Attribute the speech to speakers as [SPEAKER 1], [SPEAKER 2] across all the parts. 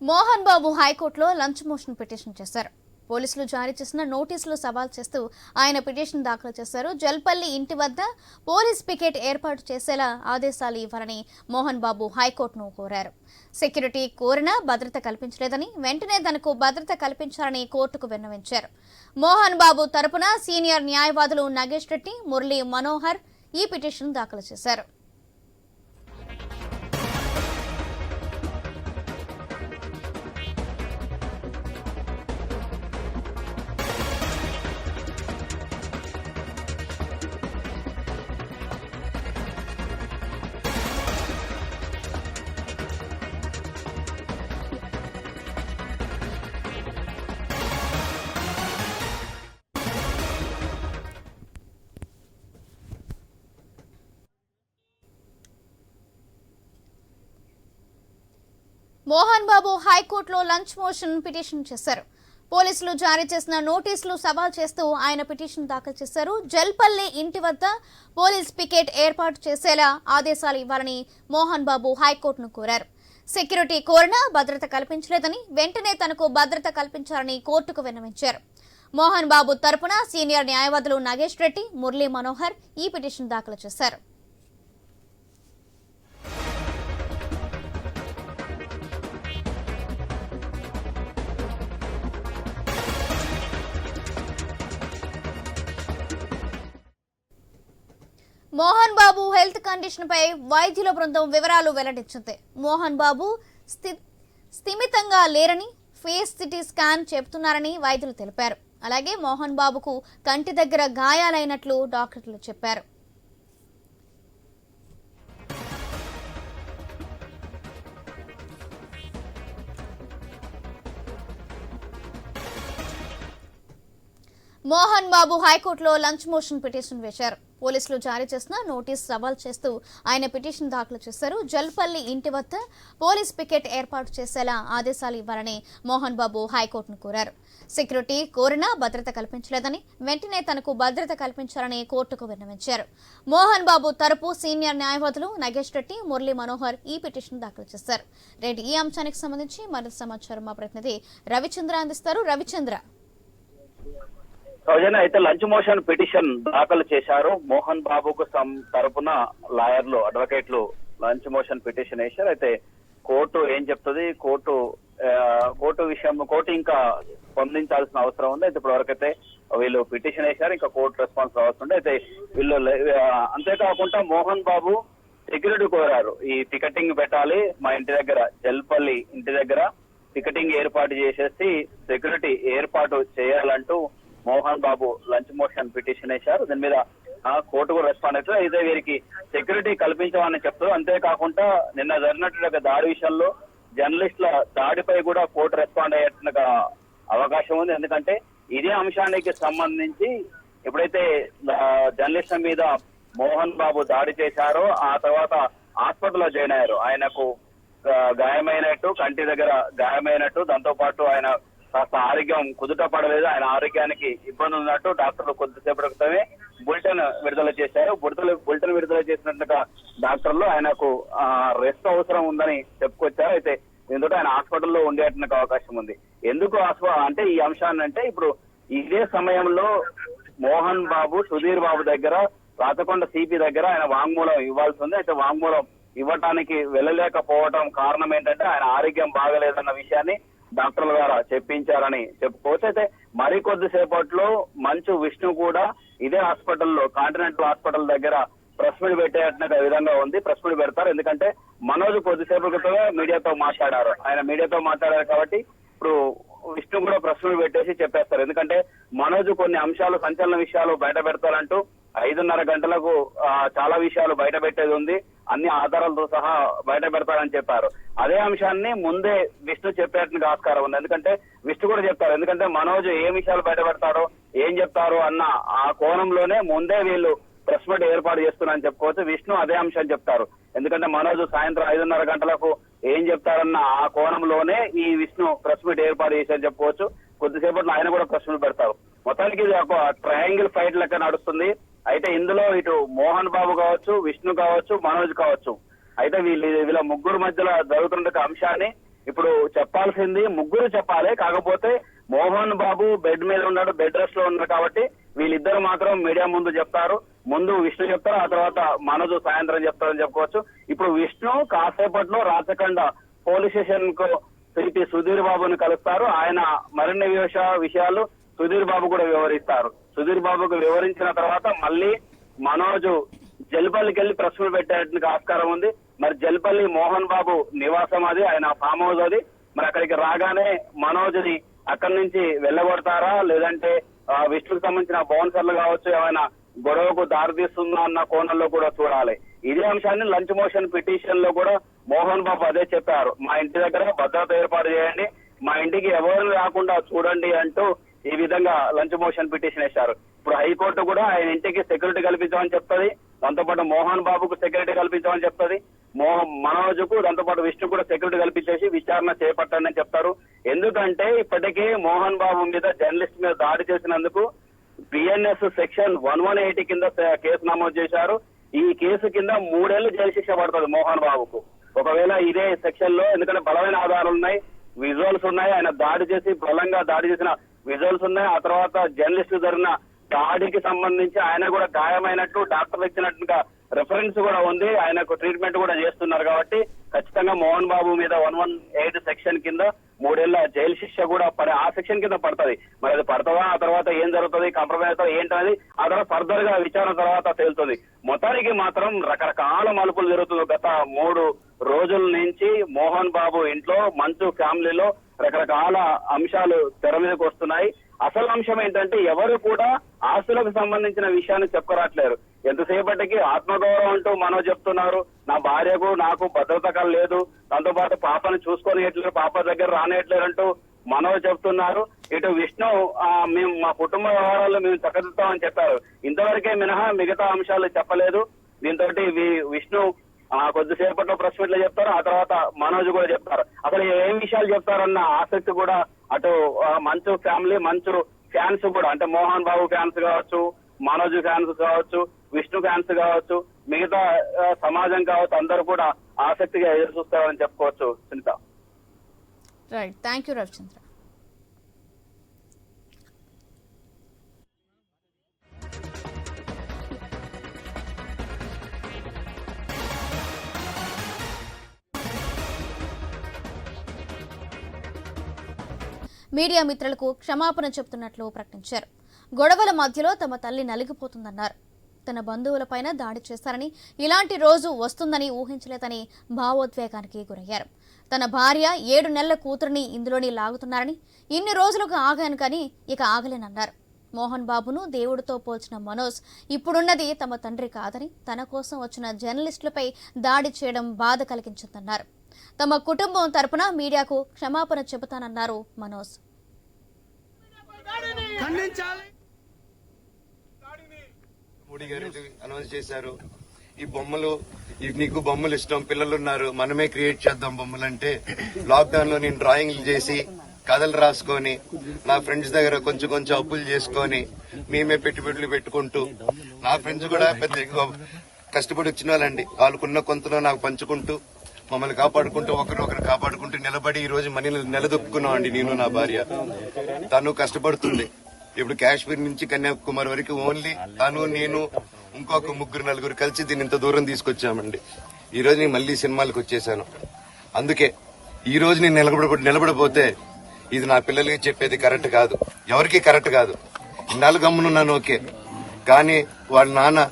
[SPEAKER 1] మోహన్ బాబు హైకోర్టులో lunch motion petition చేశారు. పోలీసులు జారీ చేసిన నోటీసులు సవాల్ చేస్తూ ఆయన పిటిషన్ దాఖలు చేశారు. జల్పల్లి ఇంటి వద్ద పోలీస్ పికెట్ ఏర్పాటు చేసేలా ఆదేశాలు ఇవ్వాలని మోహన్ బాబు హైకోర్టును కోరారు. సెక్యూరిటీ కోరినా భద్రత కల్పించలేదని వెంటనే తనకు భద్రత కల్పించాలని కోర్టుకు విన్నవించారు. మోహన్ బాబు తరపున సీనియర్ న్యాయవాదులు నగేష్ రెడ్డి మురళీ మనోహర్ ఈ పిటిషన్ దాఖలు చేశారు. మోహన్ బాబు హైకోర్టులో లంచ్ మోషన్ పిటిషన్ చేశారు. పోలీసులు జారీ చేసిన నోటీసులు సవాల్ చేస్తూ ఆయన పిటిషన్ దాఖలు చేశారు. జల్పల్లి ఇంటి వద్ద పోలీస్ పికెట్ ఏర్పాటు చేసేలా ఆదేశాలు ఇవ్వాలని మోహన్ బాబు హైకోర్టును కోరారు. సెక్యూరిటీ కోరినా భద్రత కల్పించలేదని వెంటనే తనకు భద్రత కల్పించాలని కోర్టుకు విన్నవించారు. మోహన్ బాబు తరపున సీనియర్ న్యాయవాదులు నాగేష్ రెడ్డి మురళీ మనోహర్ ఈ పిటిషన్ దాఖలు చేశారు. మోహన్ బాబు హెల్త్ కండిషన్ పై వైద్యుల బృందం వివరాలు వెల్లడించింది. మోహన్ బాబు స్థి- స్థిమితంగా లేరని ఫేస్ సిటీ స్కాన్ చెబుతున్నారని వైద్యులు తెలిపారు. అలాగే మోహన్ బాబుకు కంటి దగ్గర గాయాలైనట్లు డాక్టర్లు చెప్పారు. మోహన్ బాబు హైకోర్టులో లంచ్ మోషన్ పిటిషన్ వేశారు. పోలీసులు జారీ చేసిన నోటీస్ సవాల్ చేస్తూ ఆయన పిటిషన్ దాఖలు చేశారు. జల్పల్లి ఇంటి వద్ద పోలీస్ పికెట్ ఏర్పాటు చేసేలా ఆదేశాలు ఇవ్వాలని మోహన్ బాబు హైకోర్టును కోరారు. సెక్యూరిటీ కోరినా భద్రత కల్పించలేదని వెంటనే తనకు భద్రత కల్పించాలని కోర్టుకు విన్నవించారు. మోహన్ బాబు తరపు సీనియర్ న్యాయవాదులు నగేష్ రెడ్డి మురళీ మనోహర్ ఈ పిటిషన్ దాఖలు చేశారు. రెడ్డి ఈ అంశానికి సంబంధించి మరింత సమాచారం మా ప్రతినిధి రవిచంద్ర అందిస్తారు. రవిచంద్ర.
[SPEAKER 2] సౌజన్య అయితే లంచ్ మోషన్ పిటిషన్ దాఖలు చేశారు. మోహన్ బాబుకు సం తరపున లాయర్లు అడ్వకేట్లు లంచ్ మోషన్ పిటిషన్ వేశారు. అయితే కోర్టు ఏం చెప్తుంది? కోర్టు కోర్టు విషయం కోర్టు ఇంకా స్పందించాల్సిన అవసరం ఉంది. అయితే ఇప్పటివరకైతే వీళ్ళు పిటిషన్ వేశారు. ఇంకా కోర్టు రెస్పాన్స్ అవసరం ఉంది అయితే వీళ్ళు లే- అంతేకాకుండా మోహన్ బాబు సెక్యూరిటీ కోరారు. ఈ టికెటింగ్ పెట్టాలి. మా ఇంటి దగ్గర జల్పల్లి ఇంటి దగ్గర టికెటింగ్ ఏర్పాటు చేసేసి సెక్యూరిటీ ఏర్పాటు చేయాలంటూ Mohan Babu lunch motion petition వేశారు. దీని మీద కోర్టు కూడా రెస్పాండ్ అవుతుంది అయితే వీరికి సెక్యూరిటీ కల్పించమని చెప్తారు అంతేకాకుండా నిన్న జరిగినటువంటి దాడి విషయంలో జర్నలిస్టుల దాడిపై కూడా కోర్టు రెస్పాండ్ అయ్యేట్టుగా అవకాశం ఉంది. ఎందుకంటే ఇదే అంశానికి సంబంధించి ఎప్పుడైతే జర్నలిస్ట్ జర్నలిస్టుల మీద మోహన్ బాబు దాడి చేశారో ఆ తర్వాత హాస్పిటల్లో జాయిన్ అయ్యారు. ఆయనకు గాయమైనట్టు కంటి దగ్గర గాయమైనట్టు దాంతో పాటు ఆయన కాస్త ఆరోగ్యం కుదుట పడలేదు. ఆయన ఆరోగ్యానికి ఇబ్బంది ఉన్నట్టు డాక్టర్లు కొద్దిసేపటి క్రితమే బులెటిన్ విడుదల చేశారు. బుడతలు బులెటిన్ విడుదల చేసినట్టుగా డాక్టర్లు ఆయనకు రెస్ట్ అవసరం ఉందని చెప్పుకొచ్చారు. అయితే దీంతో ఆయన హాస్పిటల్లో ఉండేటానికి అవకాశం ఉంది. ఎందుకు అంటే ఈ అంశాన్ని అంటే ఇప్పుడు ఇదే సమయంలో మోహన్ బాబు సుధీర్ బాబు దగ్గర రాతకొండ సిపి దగ్గర ఆయన వాంగ్మూలం ఇవ్వాల్సి ఉంది. అయితే వాంగ్మూలం ఇవ్వటానికి వెళ్ళలేకపోవడం కారణం ఏంటంటే ఆయన ఆరోగ్యం బాగలేదన్న విషయాన్ని డాక్టర్ల ద్వారా చెప్పించారని చెప్పుకోవచ్చు అయితే మరి కొద్దిసేపట్లో మంచు విష్ణు కూడా ఇదే హాస్పిటల్లో కాంటినెంటల్ హాస్పిటల్ దగ్గర ప్రెస్ మీట్ పెట్టేటట్టు విధంగా ఉంది. ప్రెస్ మీట్ పెడతారు. ఎందుకంటే మనోజ్ కొద్దిసేపు క్రితమే మీడియాతో మాట్లాడారు. ఆయన మీడియాతో మాట్లాడారు కాబట్టి ఇప్పుడు విష్ణు కూడా ప్రెస్ మీట్ పెట్టేసి చెప్పేస్తారు. ఎందుకంటే మనోజ్ కొన్ని అంశాలు సంచలన విషయాలు బయట పెడతారంటూ ఐదున్నర గంటలకు చాలా విషయాలు బయట పెట్టేది ఉంది. అన్ని ఆధారాలతో సహా బయట పెడతారని చెప్పారు. అదే అంశాన్ని ముందే విష్ణు చెప్పేట్టుగా ఆస్కారం ఉంది. ఎందుకంటే విష్ణు కూడా చెప్తారు. ఎందుకంటే మనోజ్ ఏ విషయాలు బయట పెడతారో ఏం చెప్తారు అన్న ఆ కోణంలోనే ముందే వీళ్ళు ప్రెస్ మీట్ ఏర్పాటు చేస్తున్నారని చెప్పుకోవచ్చు. విష్ణు అదే అంశం చెప్తారు. ఎందుకంటే మనోజ్ సాయంత్రం ఐదున్నర గంటలకు ఏం చెప్తారన్న ఆ కోణంలోనే ఈ విష్ణు ప్రెస్ మీట్ ఏర్పాటు చేశారని చెప్పుకోవచ్చు. కొద్దిసేపట్లో ఆయన కూడా ప్రెస్ మీట్ పెడతారు. మొత్తానికి ఇది ఒక ట్రయాంగిల్ ఫైట్ లెక్క నడుస్తుంది. అయితే ఇందులో ఇటు మోహన్ బాబు కావచ్చు విష్ణు కావచ్చు మనోజ్ కావచ్చు. అయితే వీళ్ళు వీళ్ళ ముగ్గురు మధ్యలో జరుగుతున్న అంశాన్ని ఇప్పుడు చెప్పాల్సింది ముగ్గురు చెప్పాలి. కాకపోతే మోహన్ బాబు బెడ్ మీద ఉన్నాడు బెడ్ రెస్ట్లో ఉన్నాడు కాబట్టి వీళ్ళిద్దరు మాత్రం మీడియా ముందు చెప్తారు. ముందు విష్ణు చెప్తారు ఆ తర్వాత మనోజ్ సాయంత్రం చెప్తారని చెప్పుకోవచ్చు. ఇప్పుడు విష్ణు కాసేపట్లో రాచకొండ పోలీస్ స్టేషన్కు సిపి సుధీర్ బాబుని కలుస్తారు. ఆయన మరిన్ని విషయాలు సుధీర్ బాబు కూడా వివరిస్తారు. సుధీర్ బాబుకు వివరించిన తర్వాత మళ్ళీ మనోజ్ జల్పల్లికి వెళ్ళి ప్రశ్నలు పెట్టేందుకు ఆస్కారం ఉంది. మరి జల్పల్లి మోహన్ బాబు నివాసం అది ఆయన ఫామ్ హౌస్ అది. మరి అక్కడికి రాగానే మనోజ్ని అక్కడి నుంచి వెళ్ళగొడతారా? లేదంటే విష్ణుకు సంబంధించిన బౌన్సర్లు కావచ్చు ఏమైనా గొడవకు దారితీస్తుందా అన్న కోణంలో కూడా చూడాలి. ఇదే అంశాన్ని లంచ్ మోషన్ పిటిషన్లో కూడా మోహన్ బాబు అదే చెప్పారు. మా ఇంటి దగ్గర భద్రత ఏర్పాటు చేయండి. మా ఇంటికి ఎవరు రాకుండా చూడండి అంటూ ఈ విధంగా లంచ్ మోషన్ పిటిషన్ వేశారు. ఇప్పుడు హైకోర్టు కూడా ఆయన ఇంటికి సెక్యూరిటీ కల్పించమని చెప్తుంది. దాంతో పాటు మోహన్ బాబుకు సెక్యూరిటీ కల్పించమని చెప్తుంది. మోహన్ మనోజ్కు దాంతో పాటు విష్ణు కూడా సెక్యూరిటీ కల్పించేసి విచారణ చేపట్టండి అని చెప్తారు. ఎందుకంటే ఇప్పటికే మోహన్ బాబు మీద జర్నలిస్ట్ మీద దాడి చేసినందుకు BNS section one one eighty కింద కేసు నమోదు చేశారు. ఈ కేసు కింద మూడేళ్ళు జైలు శిక్ష పడుతుంది మోహన్ బాబుకు. ఒకవేళ ఇదే సెక్షన్లో ఎందుకంటే బలమైన ఆధారాలు ఉన్నాయి విజువల్స్ ఉన్నాయి ఆయన దాడి చేసి బలంగా దాడి చేసిన విజువల్స్ ఉన్నాయి. ఆ తర్వాత జర్నలిస్ట్ జరిగిన దాడికి సంబంధించి ఆయన కూడా గాయమైనట్టు డాక్టర్ ఇచ్చినట్టుగా రిఫరెన్స్ కూడా ఉంది. ఆయనకు ట్రీట్మెంట్ కూడా చేస్తున్నారు కాబట్టి ఖచ్చితంగా మోహన్ బాబు మీద వన్ వన్ ఎయిట్ సెక్షన్ కింద మూడేళ్ళ జైలు శిక్ష కూడా పడే ఆ సెక్షన్ కింద పడుతుంది. మరి అది పడుతుందా ఆ తర్వాత ఏం జరుగుతుంది? కాంప్రమైజ్ అవుతుంది ఏంటనేది ఆ తర్వాత ఫర్దర్గా విచారణ తర్వాత తేలుతుంది. మొత్తానికి మాత్రం రకరకాల మలుపులు జరుగుతుంది గత మూడు రోజుల నుంచి మోహన్ బాబు ఇంట్లో మంచు ఫ్యామిలీలో రకరకాల అంశాలు తెర మీదకి వస్తున్నాయి. అసలు అంశం ఏంటంటే ఎవరు కూడా ఆస్తులకు సంబంధించిన విషయాన్ని చెప్పుకోరాట్లేరు ఎంతసేపటికి ఆత్మగౌరవం అంటూ మనో చెప్తున్నారు. నా భార్యకు నాకు భద్రత కల లేదు. దాంతో పాటు పాపను చూసుకొని ఎట్లేరు పాప దగ్గర రానేట్లేరు అంటూ మనవ చెప్తున్నారు. ఇటు విష్ణు మేము మా కుటుంబ వ్యవహారాలు మేము చక్కదిద్దామని చెప్పారు. ఇంతవరకే మినహా మిగతా అంశాలు చెప్పలేదు. దీంతో విష్ణు ఆ కొద్దిసేపట్లో ప్రెస్ మీట్లో చెప్తారు ఆ తర్వాత మనోజ్ కూడా చెప్తారు. అసలు ఏం విషయాలు చెప్తారన్న ఆసక్తి కూడా అటు మంచు ఫ్యామిలీ మంచు ఫ్యాన్స్ కూడా అంటే మోహన్ బాబు ఫ్యాన్స్ కావచ్చు మనోజ్ ఫ్యాన్స్ కావచ్చు విష్ణు ఫ్యాన్స్ కావచ్చు మిగతా సమాజం కావచ్చు అందరూ కూడా ఆసక్తిగా ఎదురు చూస్తారని చెప్పుకోవచ్చు Sunitha.
[SPEAKER 1] Right thank you Ravichandra media మిత్రులకు క్షమాపణ చెబుతున్నట్లు ప్రకటించారు. గొడవల మధ్యలో తమ తల్లి నలిగిపోతుందన్నారు. తన బంధువులపైన దాడి చేస్తారని ఇలాంటి రోజు వస్తుందని ఊహించలేదని భావోద్వేగానికి గురయ్యారు. తన భార్య ఏడు నెలల కూతురిని ఇందులోని లాగుతున్నారని ఇన్ని రోజులుగా ఆగాను కానీ ఇక ఆగలేనన్నారు. మోహన్ బాబును దేవుడితో పోల్చిన మనోజ్ ఇప్పుడున్నది తమ తండ్రి కాదని తన కోసం వచ్చిన జర్నలిస్టులపై దాడి చేయడం బాధ కలిగించిందన్నారు తమ కుటుంబం తరపున మీడియాకు క్షమాపణ చెబుతానన్నారు మనోజ్.
[SPEAKER 3] ఖండించాలి.
[SPEAKER 4] మోడీ గారు అనౌన్స్ చేశారు. ఈ బొమ్మలు నీకు బొమ్మలు ఇష్టం పిల్లలు ఉన్నారు మనమే క్రియేట్ చేద్దాం బొమ్మలు అంటే లాక్డౌన్లో నేను డ్రాయింగ్లు చేసి కథలు రాసుకొని నా ఫ్రెండ్స్ దగ్గర కొంచెం కొంచెం అప్పులు చేసుకొని మేమే పెట్టుబడులు పెట్టుకుంటూ నా ఫ్రెండ్స్ కూడా పెద్ద కష్టపడి వచ్చిన వాళ్ళండి. వాళ్ళకున్న కొంతలో నాకు పంచుకుంటూ మమ్మల్ని కాపాడుకుంటూ ఒకరినొకరు కాపాడుకుంటూ నిలబడి ఈ రోజు మనీ నిలదొక్కున్నాం అండి నేను నా భార్య. తను కష్టపడుతుంది. ఇప్పుడు కాశ్మీర్ నుంచి కన్యాకుమారి వరకు ఓన్లీ తను నేను ఇంకొక ముగ్గురు నలుగురు కలిసి దీన్ని ఇంత దూరం తీసుకొచ్చామండి. ఈ రోజు నేను మళ్ళీ సినిమాలకు వచ్చేసాను. అందుకే ఈ రోజు నేను నిలబడ నిలబడిపోతే ఇది నా పిల్లలకి చెప్పేది కరెక్ట్ కాదు. ఎవరికి కరెక్ట్ కాదు. ఇన్నాళ్ళు గమ్మునున్నాను ఓకే. కానీ వాళ్ళ నాన్న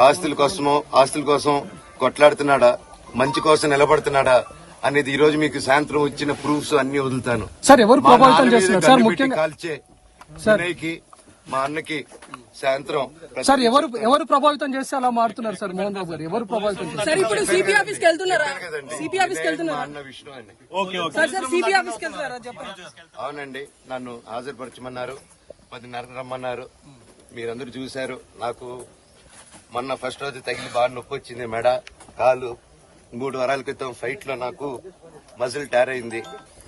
[SPEAKER 4] ఆస్తుల కోసమో ఆస్తుల కోసం కొట్లాడుతున్నాడా? మంచి కోసం నిలబడుతున్నాడా? అనేది ఈ రోజు మీకు సాయంత్రం వచ్చిన ప్రూఫ్స్ అన్ని వదులుతాను.
[SPEAKER 3] సార్, ఎవరు ప్రభావితం చేస్తున్నారు? సార్, ముఖ్యంగా-
[SPEAKER 4] కాల్చే వినయ్కి మా అన్నకి సాయంత్రం
[SPEAKER 3] సార్ ఎవరు ఎవరు ప్రభావితం చేస్తే అలా మారుతున్నారు సార్ మోహన్ బాబు గారు? ఎవరు ప్రభావితం
[SPEAKER 5] సార్ ఇప్పుడు సిపి ఆఫీస్కి వెళ్తున్నారా. సిపి ఆఫీస్కి
[SPEAKER 4] మా
[SPEAKER 5] వెళ్తున్నారా
[SPEAKER 4] అన్న విష్ణు అని.
[SPEAKER 5] సార్ సార్ సిపి ఆఫీస్కి వెళ్తున్నారా? చెప్పండి.
[SPEAKER 4] అవునండి నన్ను హాజరుపరచమన్నారు పదిన్నరకు రమ్మన్నారు. మీరందరూ చూశారు నాకు మొన్న ఫస్ట్ రోజు తగిలి బాగా నొప్పి వచ్చింది మెడ కాలు మూడు వారాల క్రితం ఫైట్లో నాకు మజిల్ టైర్ అయింది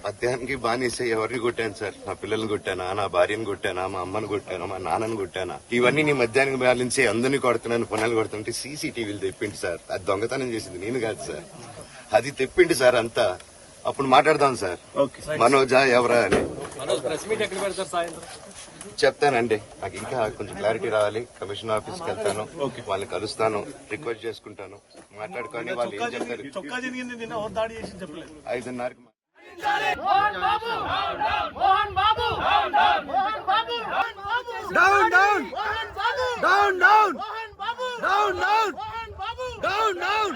[SPEAKER 4] మధ్యాహ్నానికి బానిస ఎవరిని కొట్టాను సార్? నా పిల్లల్ని కొట్టానా? నా భార్యను కొట్టానా? మా అమ్మని కొట్టానా? మా నాన్నని కొట్టానా? ఇవన్నీ నీ మధ్యాహ్నం బ్యాలెన్స్ అందరినీ కొడుతున్నాను పునాలు కొడుతుంటే సీసీటీవీలు తెప్పిండి సార్. అది దొంగతనం చేసింది నేను కాదు సార్. అది తెప్పిండి సార్ అంతా. అప్పుడు మాట్లాడదాం సార్. మనోజా ఎవరా అని. చెప్తానండి. నాకు ఇంకా కొంచెం క్లారిటీ రావాలి. కమిషన్ ఆఫీస్కి వెళ్తాను. వాళ్ళని కలుస్తాను. రిక్వెస్ట్ చేసుకుంటాను. మాట్లాడుకొని వాళ్ళు ఏం చెప్తారు
[SPEAKER 6] చొక్కా జరిగింది నిన్న ఓ దాడి చేసి చెప్పలేదు
[SPEAKER 4] ఐదున్నరకి
[SPEAKER 7] down down down down down down down down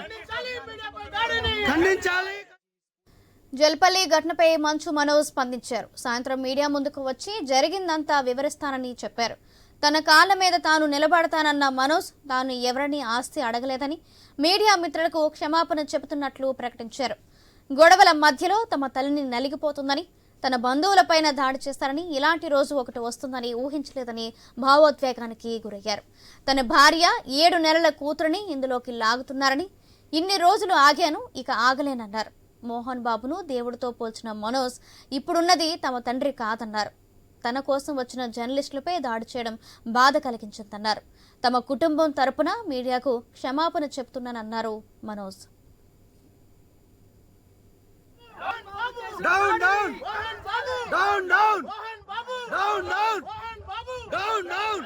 [SPEAKER 7] ఖండించాలి!
[SPEAKER 1] జల్పల్లి ఘటనపై మంచు మనోజ్ స్పందించారు. సాయంత్రం మీడియా ముందుకు వచ్చి జరిగిందంతా వివరిస్తానని చెప్పారు. తన కాళ్ళ మీద తాను నిలబడతానన్న మనోజ్ తాను ఎవరిని ఆస్తి అడగలేదని మీడియా మిత్రులకు క్షమాపణ చెబుతున్నట్లు ప్రకటించారు. గొడవల మధ్యలో తమ తల్లిని నలిగిపోతుందని తన బంధువులపైన దాడి చేస్తారని ఇలాంటి రోజు ఒకటి వస్తుందని ఊహించలేదని భావోద్వేగానికి గురయ్యారు. తన భార్య ఏడు నెలల కూతురిని ఇందులోకి లాగుతున్నారని ఇన్ని రోజులు ఆగాను ఇక ఆగలేనన్నారు. మోహన్ బాబును దేవుడితో పోల్చిన మనోజ్ ఇప్పుడున్నది తమ తండ్రి కాదన్నారు. తన కోసం వచ్చిన జర్నలిస్టులపై దాడి చేయడం బాధ కలిగించిందన్నారు. తమ కుటుంబం తరపున మీడియాకు క్షమాపణ చెప్తున్నానన్నారు Manoj.
[SPEAKER 7] Down down down down down down down down